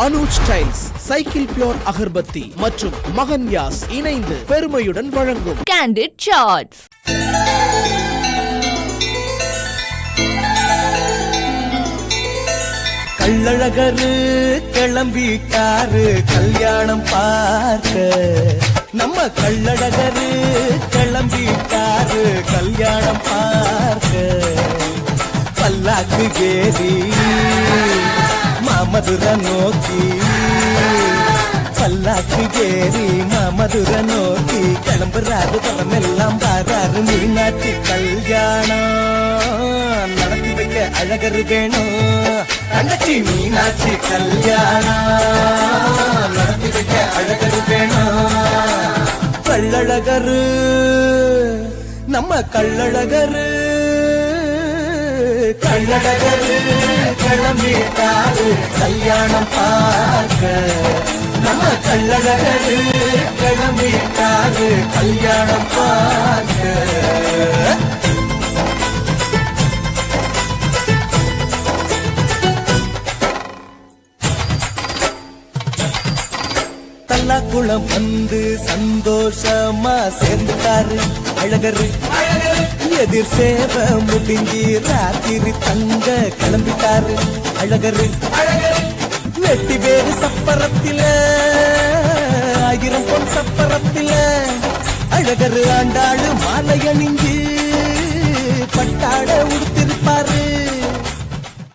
Anuj tiles cycle pure Agarbatti மற்றும் மகன் யாஸ் இணைந்து பெருமையுடன் வழங்கும். Candid Charts. கள்ளழகரு கிளம்பிட்டாரு கல்யாணம் பார்க்க. நம்ம கள்ளழகரு கிளம்பிட்டாரு கல்யாணம் பார்க்க. பல்லாக்கு ஏறி மாமதுர நோக்கி பல்லாக்கு ஏறி மாமதுர நோக்கி கிளம்புறாரு. படமெல்லாம் பாராரு. மீனாட்சி கல்யாணம். நடத்தி வைக்க அழகரு வேணும். தங்கச்சி மீனாட்சி கல்யாணம். நடத்தி வைக்க அழகரு வேணும். கள்ளழகரு. நம்ம கள்ளழகரு. கள்ளழகரு. கிளம்பிட்டாரு. கல்யாணம் பார்க்க. நல்லதகது கிளம்பிட்டாது கல்யாணம் பார்க்க குளம் வந்து சந்தோஷமா சேர்ந்துட்டாரு. அழகரு எதிர் சேவை முடிஞ்சி ராத்திரி தங்க கிளம்பிட்டாரு. அழகரு ஆயிரம் அழகர் சப்பரத்தில ஆண்டாளு மாலை அணிஞ்சு பட்டாட உடுத்திருப்பாரு.